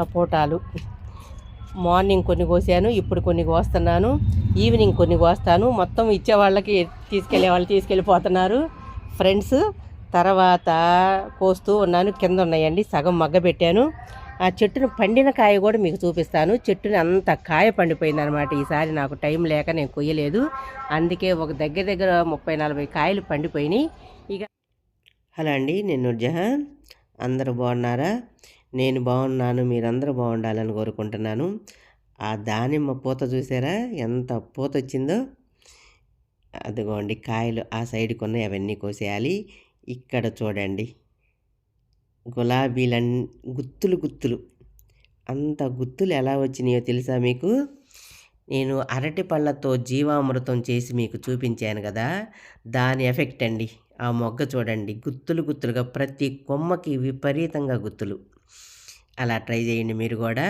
సపోటాలు. Morning కొన్ని కోసాను ఇప్పుడు కొన్ని కోస్తున్నాను ఈవినింగ్ కొన్ని కోస్తాను. మొత్తం ఇచ్చే వాళ్ళకి తీసుకెళ్ళే వాళ్ళు తీసుకెళ్ళిపోతున్నారు. ఫ్రెండ్స్ తర్వాత కోస్తూ ఉన్నాను. కింద ఉన్నాయండి సగం మగ్గ పెట్టాను. ఆ చెట్టును పండిన కాయ కూడా మీకు చూపిస్తాను. చెట్టుని అంత కాయ పండిపోయింది అనమాట ఈసారి నాకు టైం లేక నేను కొయ్యలేదు. అందుకే ఒక దగ్గర దగ్గర ముప్పై నలభై కాయలు పండిపోయినాయి. ఇక హలో అండి నేను జహాన్ అందరూ బాగున్నారా? నేను బాగున్నాను మీరందరూ బాగుండాలని కోరుకుంటున్నాను. ఆ దానిమ్మ పూత చూసారా? ఎంత పూత వచ్చిందో? అదిగోండి కాయలు ఆ సైడ్కి ఉన్నాయి అవన్నీ కోసేయాలి. ఇక్కడ చూడండి గులాబీలన్ గుత్తులు గుత్తులు. అంత గుత్తులు ఎలా వచ్చినాయో తెలుసా మీకు? నేను అరటి పళ్ళతో జీవామృతం చేసి మీకు చూపించాను కదా దాని ఎఫెక్ట్ అండి. ఆ మొగ్గ చూడండి గుత్తులు గుత్తులుగా ప్రతి కొమ్మకి విపరీతంగా గుత్తులు. అలా ట్రై చేయండి మీరు కూడా.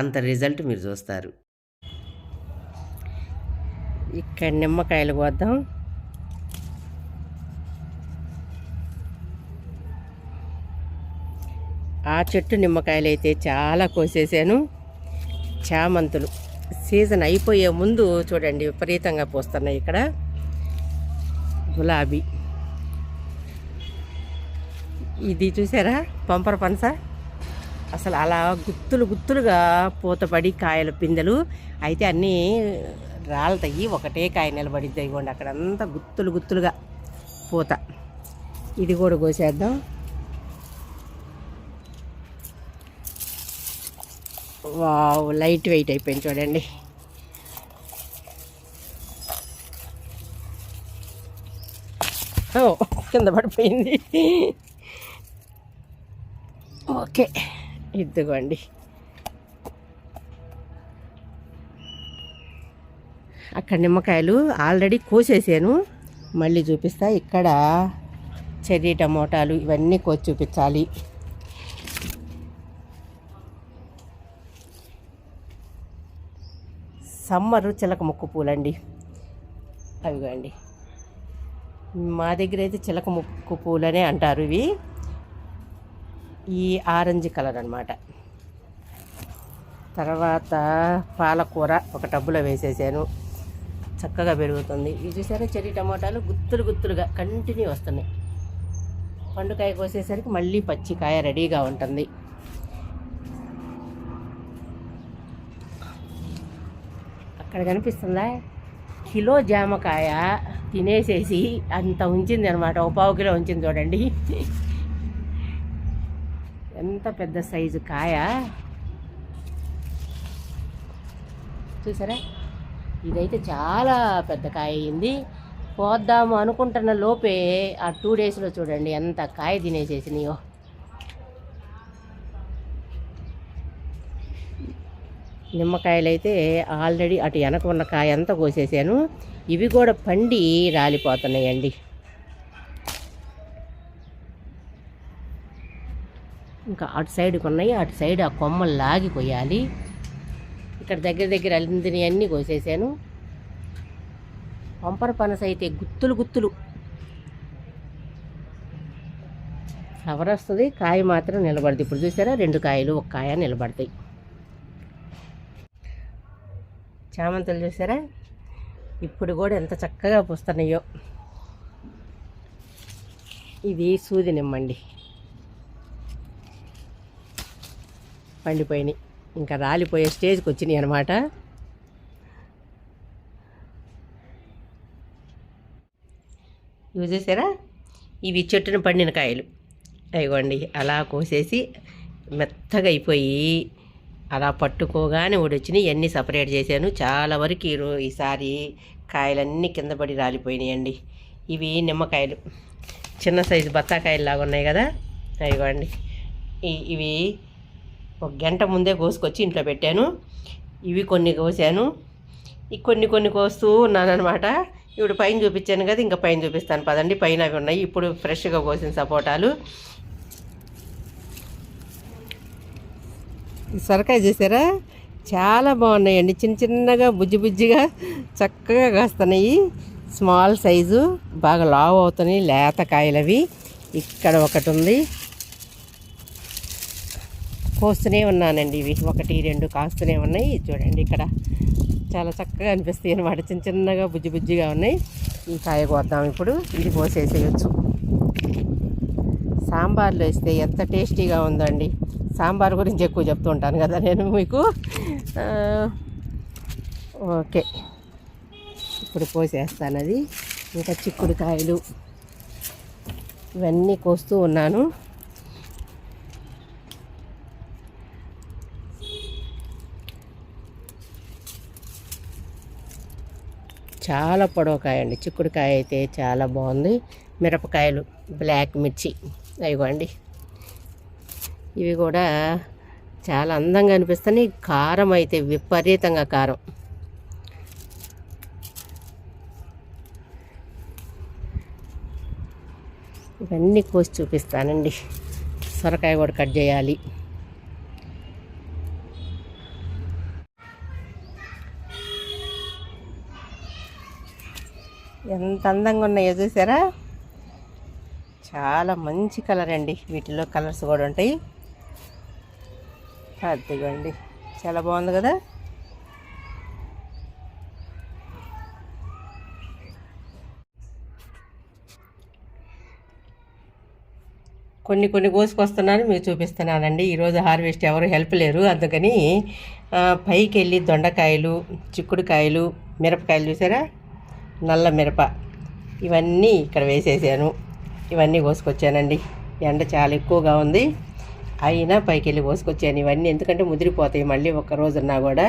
అంత రిజల్ట్ మీరు చూస్తారు. ఇక్కడ నిమ్మకాయలు కోద్దాం. ఆ చెట్టు నిమ్మకాయలు అయితే చాలా కోసేసాను. చామంతులు. సీజన్ అయిపోయే ముందు చూడండి విపరీతంగా పోస్తున్నాయి ఇక్కడ. గులాబీ. ఇది చూసారా? పంపర పనస? అసలు అలా గుత్తులు గుత్తులుగా పూతపడి కాయల పిందెలు అయితే అన్నీ రాలతాయి. ఒకటే కాయ నిలబడిద్ది. ఇవ్వండి అక్కడ అంతా గుత్తులు గుత్తులుగా పూత. ఇది కూడా కోసేద్దాం. వావ్ లైట్ వెయిట్ అయిపోయింది చూడండి. ఓ కింద పడిపోయింది. ఓకే. ఇదిగోండి. అక్కడ నిమ్మకాయలు ఆల్రెడీ కోసేసాను. మళ్ళీ చూపిస్తా. ఇక్కడ చెర్రీ టమోటాలు ఇవన్నీ కోసి చూపించాలి. సమ్మరు చిలక ముక్కు పూలండి. అవిగోండి. మా దగ్గర అయితే చిలక ముక్కు పూలనే అంటారు ఇవి. ఈ ఆరెంజ్ కలర్ అనమాట తర్వాత పాలకూర ఒక టబ్బులో వేసేసాను. చక్కగా పెరుగుతుంది. ఇది చూసారా చెర్రీ టమాటాలు? గుత్తులు గుత్తులుగా కంటిన్యూ వస్తున్నాయి. పండుకాయ కోసేసరికి మళ్ళీ పచ్చికాయ రెడీగా ఉంటుంది. అక్కడ కనిపిస్తుందా? కిలో జామకాయ తినేసేసి అంత ఉంచింది అనమాట ఒక పావు కిలో ఉంచింది చూడండి. ఎంత పెద్ద సైజు కాయ? చూసారా? ఇదైతే చాలా పెద్ద కాయ అయింది. పోద్దాము అనుకుంటున్న లోపే ఆ టూ డేస్లో చూడండి ఎంత కాయ తినేసేసినాయో. నిమ్మకాయలు అయితే ఆల్రెడీ అటు వెనక ఉన్న కాయ అంతా కోసేసాను. ఇవి కూడా పండి రాలిపోతున్నాయండి. ఇంకా అటు సైడ్కి ఉన్నాయి. అటు సైడ్ ఆ కొమ్మలు లాగి కొయ్యాలి. ఇక్కడ దగ్గర దగ్గర అల్లిందిని అన్నీ కోసేసాను. పంపర పనస అయితే గుత్తులు గుత్తులు. ఫ్లవర్ వస్తుంది. కాయ మాత్రం నిలబడుతుంది ఇప్పుడు చూసారా? రెండు కాయలు ఒక కాయ నిలబడతాయి. చామంతులు చూసారా? ఇప్పుడు కూడా ఎంత చక్కగా పూస్తున్నాయో. ఇది సూది నిమ్మండి. పండిపోయినాయి. ఇంకా రాలిపోయే స్టేజ్కి వచ్చినాయి అనమాట ఇవి చూసారా? ఇవి చెట్టున పండిన కాయలు. అయ్యండి అలా కోసేసి మెత్తగా అయిపోయి అలా పట్టుకోగానే వచ్చినాయి ఇవన్నీ సపరేట్ చేశాను. చాలా వరకు ఈ ఈసారి కాయలన్నీ కింద పడి రాలిపోయినాయండి. ఇవి నిమ్మకాయలు. చిన్న సైజు బత్తాకాయలు లాగా ఉన్నాయి కదా? అయ్యండి ఇవి ఒక గంట ముందే కోసుకొచ్చి ఇంట్లో పెట్టాను. ఇవి కొన్ని కోసాను. ఈ కొన్ని కొన్ని కోస్తూ ఉన్నాను అనమాట ఇప్పుడు పైన చూపించాను కదా ఇంకా పైన చూపిస్తాను. పదండి పైన అవి ఉన్నాయి. ఇప్పుడు ఫ్రెష్గా కోసిన సపోటాలు. సొరకాయ చేశారా చాలా బాగున్నాయండి. చిన్న చిన్నగా బుజ్జి బుజ్జిగా చక్కగా కాస్తున్నాయి. స్మాల్ సైజు బాగా లావు అవుతున్నాయి. లేత కాయలవి. ఇక్కడ ఒకటి ఉంది. కోస్తూనే ఉన్నానండి ఇవి. ఒకటి రెండు కాస్తూనే ఉన్నాయి. చూడండి ఇక్కడ చాలా చక్కగా అనిపిస్తాయి అన్నమాట. చిన్న చిన్నగా బుజ్జి బుజ్జిగా ఉన్నాయి. ఈ కాయ కోద్దాం ఇప్పుడు. ఇది కోసేసేయచ్చు. సాంబార్లో వేస్తే ఎంత టేస్టీగా ఉందండి. సాంబార్ గురించి ఎక్కువ చెప్తూ ఉంటాను కదా నేను మీకు. ఓకే. ఇప్పుడు కోసేస్తాను అది ఇంకా చిక్కుడుకాయలు. ఇవన్నీ కోస్తూ ఉన్నాను. చాలా పొడవకాయ అండి చిక్కుడుకాయ అయితే చాలా బాగుంది. మిరపకాయలు బ్లాక్ మిర్చి అయ్యండి ఇవి కూడా చాలా అందంగా అనిపిస్తున్నాయి కారం అయితే విపరీతంగా కారం. ఇవన్నీ కోసి చూపిస్తానండి. సొరకాయ కూడా కట్ చేయాలి. ఎంత అందంగా ఉన్నాయో చూసారా? చాలా మంచి కలర్ అండి. వీటిలో కలర్స్ కూడా ఉంటాయి. అదిగోండి. చాలా బాగుంది కదా? కొన్ని కొన్ని కోసుకొస్తున్నాను మీకు చూపిస్తున్నానండి. ఈరోజు హార్వెస్ట్ ఎవరు హెల్ప్ లేరు. అందుకని పైకి వెళ్ళి దొండకాయలు చిక్కుడుకాయలు మిరపకాయలు చూసారా? నల్ల మిరప. ఇవన్నీ ఇక్కడ వేసేసాను. ఇవన్నీ కోసుకొచ్చానండి. ఎండ చాలా ఎక్కువగా ఉంది. అయినా పైకి వెళ్ళి కోసుకొచ్చాను ఇవన్నీ. ఎందుకంటే ముదిరిపోతాయి మళ్ళీ ఒక్క రోజున్నా కూడా.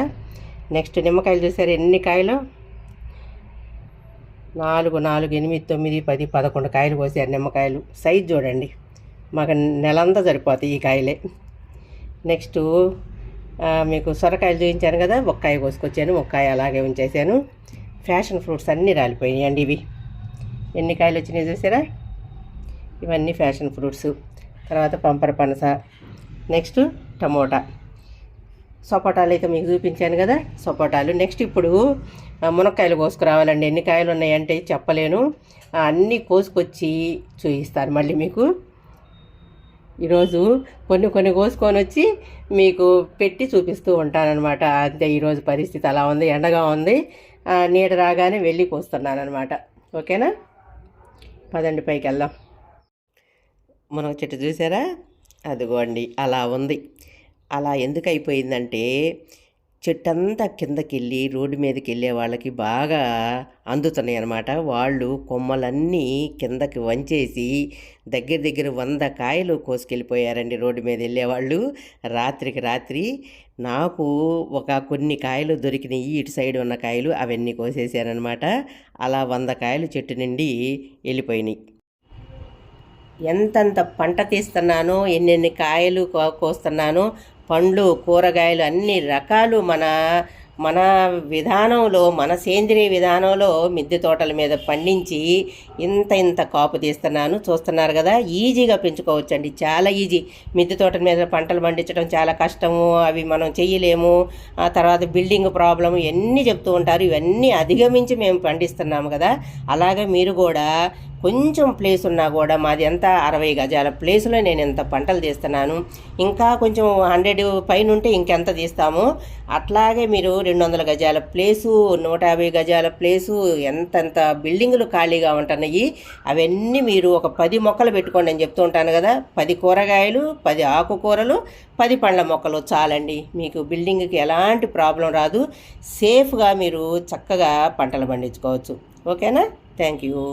నెక్స్ట్ నిమ్మకాయలు చూసారు ఎన్ని కాయలు? నాలుగు నాలుగు ఎనిమిది తొమ్మిది పది పదకొండు కాయలు కోసారు నిమ్మకాయలు. సైజ్ చూడండి. మాకు నెలంతా సరిపోతాయి ఈ కాయలే. నెక్స్ట్ మీకు సొరకాయలు చూపించాను కదా ఒక్కాయ కోసుకొచ్చాను ఒక్కాయ అలాగే ఉంచేసాను. ఫ్యాషన్ ఫ్రూట్స్ అన్నీ రాలిపోయినాయి అండి ఇవి. ఎన్ని కాయలు వచ్చినాయి చూసారా? ఇవన్నీ ఫ్యాషన్ ఫ్రూట్స్. తర్వాత పంపర పనస. Next tomato. సపోటాలు అయితే మీకు చూపించాను కదా సపోటాలు. నెక్స్ట్ ఇప్పుడు మునక్కాయలు కోసుకురావాలండి. ఎన్ని కాయలు ఉన్నాయంటే చెప్పలేను. అన్నీ కోసుకొచ్చి చూపిస్తాను మళ్ళీ మీకు. ఈరోజు కొన్ని కొన్ని కోసుకొని వచ్చి మీకు పెట్టి చూపిస్తూ ఉంటానన్నమాట. అంతే ఈరోజు పరిస్థితి అలా ఉంది ఎండగా ఉంది. నీడ రాగానే వెళ్ళి కూస్తున్నాను అనమాట ఓకేనా? పదండి పైకి వెళ్దాం మునగ చెట్టు చూసారా? అదిగోండి అలా ఉంది. అలా ఎందుకు అయిపోయిందంటే చెట్టంతా కిందకి వెళ్ళి రోడ్డు మీదకి వెళ్ళే వాళ్ళకి బాగా అందుతున్నాయి అన్నమాట వాళ్ళు కొమ్మలన్నీ కిందకి వంచేసి దగ్గర దగ్గర వంద కాయలు కోసుకెళ్ళిపోయారండి రోడ్డు మీద వెళ్ళేవాళ్ళు. రాత్రికి రాత్రి నాకు ఒక కొన్ని కాయలు దొరికినాయి. ఇటు సైడ్ ఉన్న కాయలు అవన్నీ కోసేసారనమాట అలా వంద కాయలు చెట్టు నుండి వెళ్ళిపోయినాయి. ఎంతంత పంట తీస్తున్నానో ఎన్నెన్ని కాయలు కో- కోస్తున్నానో పండ్లు కూరగాయలు అన్ని రకాలు మన మన విధానంలో మన సేంద్రియ విధానంలో మిద్దె తోటల మీద పండించి ఇంత ఇంత కాపు తీస్తున్నాను. చూస్తున్నారు కదా ఈజీగా పెంచుకోవచ్చండి. చాలా ఈజీ. మిద్దె తోటల మీద పంటలు పండించడం చాలా కష్టము అవి మనం చెయ్యలేము ఆ తర్వాత బిల్డింగ్ ప్రాబ్లం ఇవన్నీ చెప్తూ ఉంటారు. ఇవన్నీ అధిగమించి మేము పండిస్తున్నాము కదా. అలాగే మీరు కూడా కొంచెం ప్లేస్ ఉన్నా కూడా మాది ఎంత అరవై గజాల ప్లేస్లో నేను ఎంత పంటలు తీస్తున్నాను. ఇంకా కొంచెం హండ్రెడ్ పైన ఉంటే ఇంకెంత తీస్తాము. అట్లాగే మీరు రెండు వందల గజాల ప్లేసు నూట యాభై గజాల ప్లేసు ఎంతెంత బిల్డింగులు ఖాళీగా ఉంటున్నాయి అవన్నీ మీరు ఒక పది మొక్కలు పెట్టుకోండి అని చెప్తూ ఉంటాను కదా. పది కూరగాయలు పది ఆకుకూరలు పది పండ్ల మొక్కలు చాలండి. మీకు బిల్డింగ్కి ఎలాంటి ప్రాబ్లం రాదు. సేఫ్గా మీరు చక్కగా పంటలు పండించుకోవచ్చు. ఓకేనా? Thank you